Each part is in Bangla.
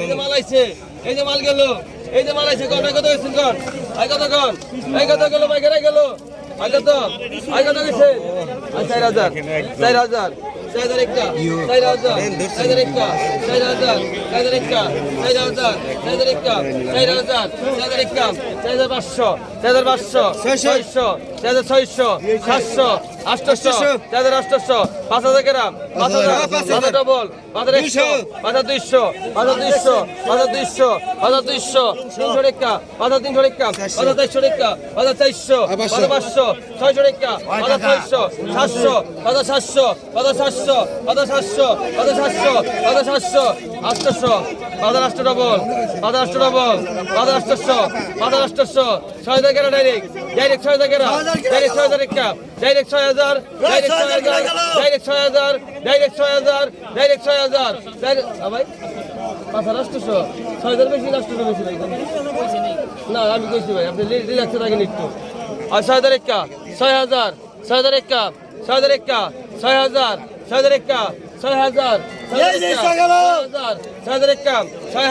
এই যে মাল আইছে, এই যে মাল গেল, এই যে মাল আইছে, কোন কত গেছেন কোন? আই কত কোন গেল গেল। আই কত গেছে। আই চার হাজার চার হাজার একটা, চার হাজার, চার একটা, চার হাজার, চার একটা, চার হাজার, চার একটা, চার হাজার, চার একটা, চার হাজার পাঁচশো, চার হাজার পাঁচশো, ছয়শো চার হাজার ছয়শো, সাতশো আটশো চার হাজার পাঁচ হাজার গ্রাম পাঁচ হাজার পাঁচ হাজার ডবল পাঁচ হাজার একশো পাঁচ হাজার দুইশো পাঁচ হাজার দুইশো পাঁচ হাজার দুইশো পাঁচ হাজার দুইশো তিনশো রেখা পাঁচ হাজার তিনশো রেখা পাঁচ হাজার চারশো রেখা পাঁচ হাজার চারশো পাঁচ হাজার পাঁচশো ছয়শো রেখা পাঁচ হাজার ছয়শো সাতশো পাঁচ হাজার সাতশো পাঁচ হাজার সাতশো পাঁচ হাজার সাতশো পাঁচ হাজার সাতশো পাঁচ হাজার সাতশো পাঁচ হাজার আটশো ডবল হাজার আটশো ডবল হাজার আটশো পাঁচ হাজার ছয় হাজার গেরা ডাইরেক্ট ডাইরেক্ট ছয় হাজার গেরা ডাইরেক্ট ছয় হাজার রেখা ডাইরেক্ট ছয় হাজার ডাইরেক্ট ছয় হাজার ডাইরেক্ট ছয় হাজার ডাইরেক্ট ছয় হাজার ডাইরেক্ট ছয় হাজার ভাই পাঁচ হাজার আটশো ছয় হাজার বেশি আটশো বেশি না, আমি কইছি ভাই, আপনি রিল্যাক্সে থাকেন একটু আর ছয় হাজার একা ছয় হাজার ছয় হাজার একা ছয় হাজার একা ছয় হাজার ছয় হাজার একা ছয় হাজার ছয় একটা ছয়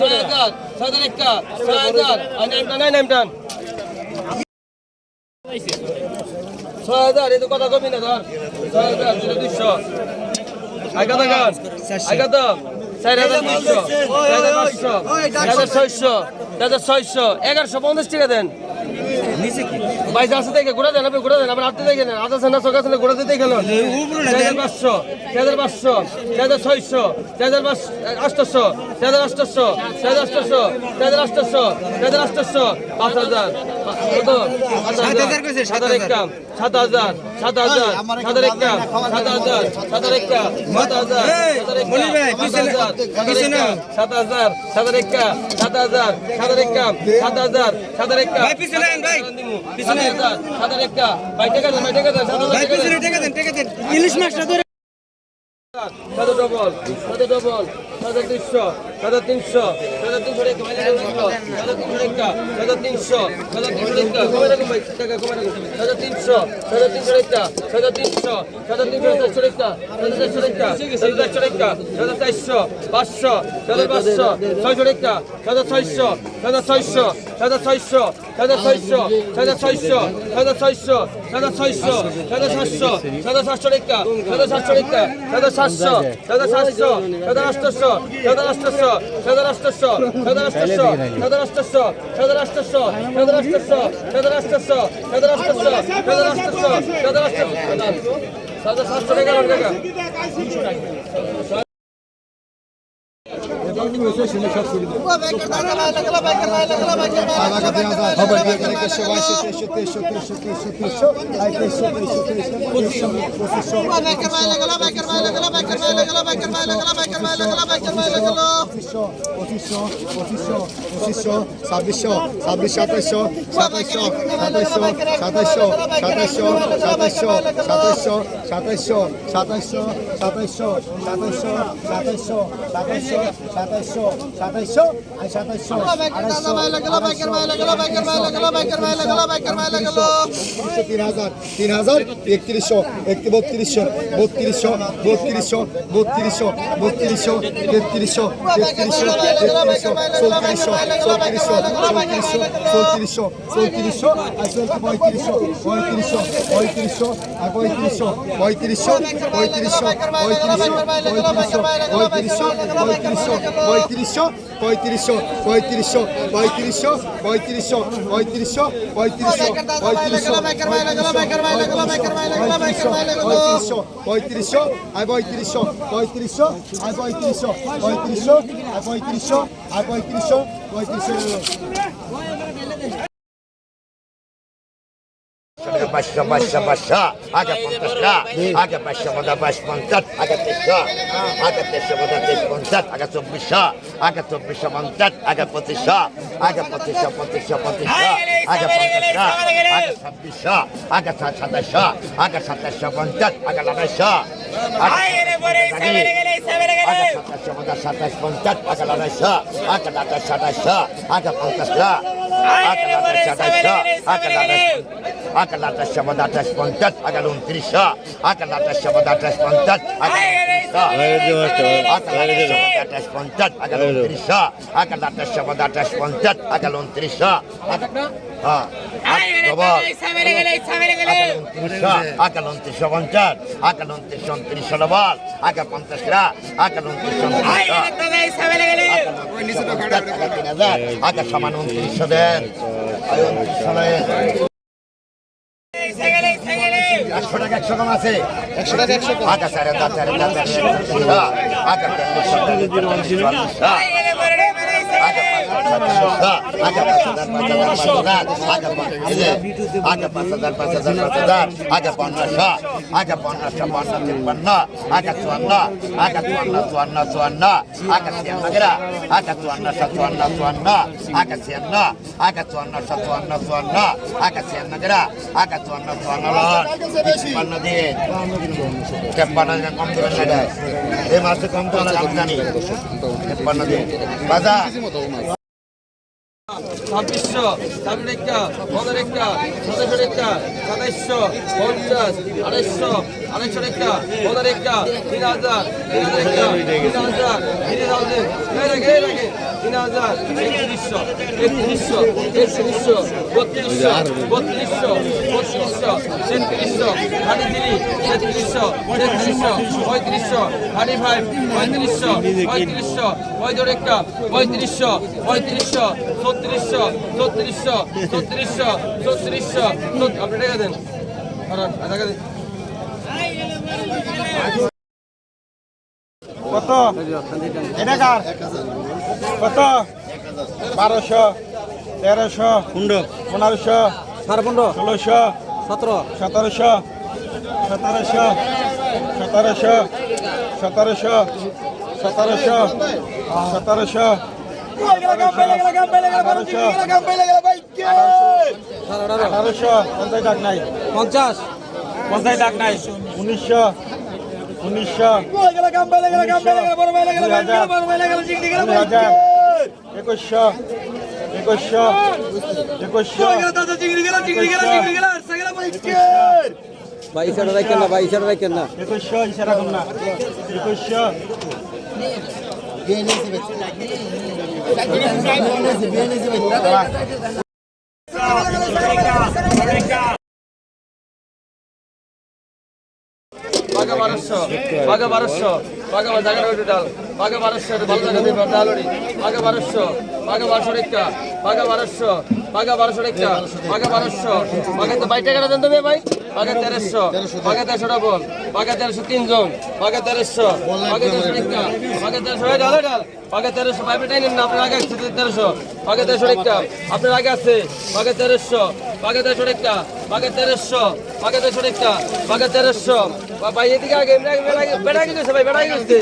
ছয় ছয় ছয় একটা ছয় টান ছয় কথা কমি ছয় ছয়শো এগারোশো পঞ্চাশ টাকা দেন। নিচে কি? ভাই যাচ্ছে দেখে ঘোরা দেন আপনি ঘোরা দেন আপনি আপনি দেখে নেন। আদার্স না সকাল ঘোরা দিতে গেল পাঁচশো চার পাঁচশো চার ছয়শো চার আটশো চার আটশো চার আটশো চার আটশো চার আটশো পাঁচ হাজার কত? সাত হাজার সাত সাত হাজার সাত হাজার সাত একটা সাত হাজার সাত একটা সাত হাজার সাত হাজার সাত একটা সাত হাজার সাত একটা সাত হাজার সাত একটা সাত একটা ভাই টাকা দেন ভাই টাকা দেন টাকা দেন টাকা দেন ইলিশ মাছটা ধরে সাত ডবল সাত ডবল সাত দৃশ্য দাদা তিনশো দাদা তিনশো রেখে ভাই দাদা তিনশো রেখা দাদা তিনশো দাদা তিনশো রেখা কমে রাখুন ভাই টাকা কমে রাখুন দাদা তিনশো দাদা তিনশো রেখা দাদা তিনশো দাদা তিনশো চারশো রেখা দাদা চারশো রেখা দাদা চারশো রেখা দাদা চারশো পাঁচশো দাদা পাঁচশো ছয়শো রেখা দাদা ছয়শো দাদা ছয়শো দাদা ছয়শো দাদা ছয়শো দাদা ছয়শো দাদা ছয়শো দাদা ছয়শো দাদা সাতশো দাদা সাতশো রেখা দাদা সাতশো রেখা সাতশো দাদা সাতশো দাদা আষ্টশো দাদা আষ্টশো আটশো সাদা আটশো সাদা আটশো সাদা আটশো সাদা আটশো টাকা টাকা ছাব্বিশশো ছাব্বিশশো সাতাইশশো সাতাইশশো সাতাইশশো সাতাইশশো সাতাইশশো সাতাইশশো সাতাইশশো সাতাইশশো সাতাইশশো সাতাইশশো সাতাইশশো সাতাইশশো সাতাইশশো সাতাইশশো আর সাতাইশশো তিন হাজার তিন হাজার একত্রিশশো একটি বত্রিশশো বত্রিশশো বত্রিশশো বত্রিশশো বত্রিশশো তেত্রিশশো তেত্রিশশো তেত্রিশশো চৌত্রিশশো চৌত্রিশশো চৌত্রিশশো চৌত্রিশশো চৌত্রিশশো আর চলছে পঁয়ত্রিশশো পঁয়ত্রিশশো পঁয়ত্রিশশো আর পঁয়ত্রিশশো পঁয়ত্রিশশো পঁয়ত্রিশশো পঁয়ত্রিশশো পঁয়ত্রিশশো পঁয়ত্রিশশো পঁয়ত্রিশশো পঁয়ত্রিশশো পঁয়ত্রিশশো পঁয়ত্রিশশো পঁয়ত্রিশশো পঁয়ত্রিশশো পঁয়ত্রিশশো পঁয়ত্রিশশো পঁয়ত্রিশশো আর পঁয়ত্রিশশো পঁয়ত্রিশশো আর পঁয়ত্রিশশো পঁয়ত্রিশশো আর পঁয়ত্রিশশো আর পঁয়ত্রিশশো পঁয়ত্রিশশো পাঁচশো পাঁচশো পাঁচশো আগে পঞ্চাশটা আগে পাঁচশো মতো পাঁচ পঞ্চাশ আগে তেইশশো আগে তেইশশো মতো তেইশ পঞ্চাশ আগে চব্বিশশো আগে চব্বিশশো পঞ্চাশ আগে পঁচিশশো আগে পঁচিশশো পঁচিশশো পঁচিশশো আগে পঞ্চাশটা আগে ছাব্বিশশো আগে সাতাশশো আগে সাতাশশো পঞ্চাশ আগে আঠাশশো আগে সাতাশশো মতো সাতাশ পঞ্চাশ আগে আঠাশশো আগে আঠাশ সাতাশশো আগে পঞ্চাশটা আগে আঠাশ সাতাশশো আগে আঠাশ আকাল আঠাশশো বাদ আঠাশ পঞ্চাশ আকাল উনত্রিশশো আকাল আঠাশশো বাদ আঠাশ পঞ্চাশ আঠাশ পঞ্চাশ আকাল উনত্রিশশো আকাল আঠাশশো বাদ আঠাশ পঞ্চাশ আকাল উনত্রিশশো হ্যাঁ আকাল উনত্রিশশো পঞ্চাশ আকাল উনত্রিশশো উনত্রিশশো ডবল আকাল পঞ্চাশ আকাল উনত্রিশশো আকাল সমান উনত্রিশশো দেন দেন একশো টাকা একশো কম আছে একশো টাকা একশো আকাশ চার হাজার চার হাজার চার আচ্ছা আচ্ছা তেরোশো আগে পাঁচ হাজার পাঁচ হাজার পাঁচ হাজার আগে পনেরোশো আগে পনেরোশো পনেরো তিপ্পান্ন আগে চুয়ান্ন আগে চুয়ান্ন চুয়ান্ন চুয়ান্ন আগে ছিয়ান্ন আগে চুয়ান্নশো চুয়ান্ন চুয়ান্ন আগে ছিয়ান্ন আগে চুয়ান্নশো চুয়ান্ন চুয়ান্ন আগে ছিয়ান্ন আগে চুয়ান্ন চুয়ান্ন তিপ্পান্ন দিয়ে তেপ্পান্ন কম দেবেন না এই মাসে কম তো আমি জানি তেপ্পান্ন দিয়ে বাজার ছাব্বিশশো ছাব্বিশ একটা পনেরো একটা সতেরো একটা, সাতাইশশো, পঞ্চাশ আড়াইশো আড়াইশো একটা পনেরো একটা, তিন হাজার তিন হাজার একটা, তিন হাজার তিন হাজার রাখে তিন হাজার একত্রিশশো একত্রিশশো একত্রিশশো, বত্রিশশো বত্রিশশো বত্রিশশো তেত্রিশশো থার্টি থ্রি তেত্রিশশো তেত্রিশশো পঁয়ত্রিশশো থার্টি ফাইভ পঁয়ত্রিশশো পঁয়ত্রিশশো পঁয়ত্রিশ একটা পঁয়ত্রিশশো পঁয়ত্রিশশো ছত্রিশশো ছত্রিশশো ছত্রিশশো ছত্রিশশো আপনি টাকা দেন। টাকা কত? এটা কার? কত? বারোশো তেরোশো পনেরোশো সাড়ে পনেরো। ষোলোশো সতেরো। সতেরোশো সতেরোশো সতেরোশো সতেরোশো সতেরোশো সতেরোশো। আঠারোশো। পঞ্চাশ ডাক নাই। পঞ্চাশ। পঞ্চাশ ডাক নাই। উনিশশো। উনিশশো। একুশশো একুশশো। একুশশো। ভাই ইশারা রাখেন না ভাই ইশারা রাখেন না। একুশশো ইশারা করুন না। একুশশো। বাঘা বারোশো বাঘা বারোশো বাঘা জায়গা ওইটা ডাল বাঘা বারোশো ভালো জায়গা দেবে ডালরি বাঘা বারোশো বাঘা বারোশো একটা বাঘা বারোশো বাঘা বারোশো একটা বাঘা বারোশো বাঘা বাইশ টাকাটা দেন দেবে ভাই বাঘা তেরোশো বাঘা তেরোশোটা বল বাঘা তেরোশো তিনজন বাঘা তেরোশো বাঘা তেরোশো একটা বাঘা তেরোশো এই ডাল ডাল বাঘা তেরোশো পাইপে নেন না, আপনার আগে আছে তেরোশো। বাঘা তেরোশো একটা আপনার আগে আছে। বাঘা তেরোশো বাঘা তেরোশো একটা বাঘা তেরোশো বাঘা তেরোশো একটা বাঘা তেরোশো। ভাই, এদিকে আগে, বেড়া গেছে ভাই বেড়া গেছে।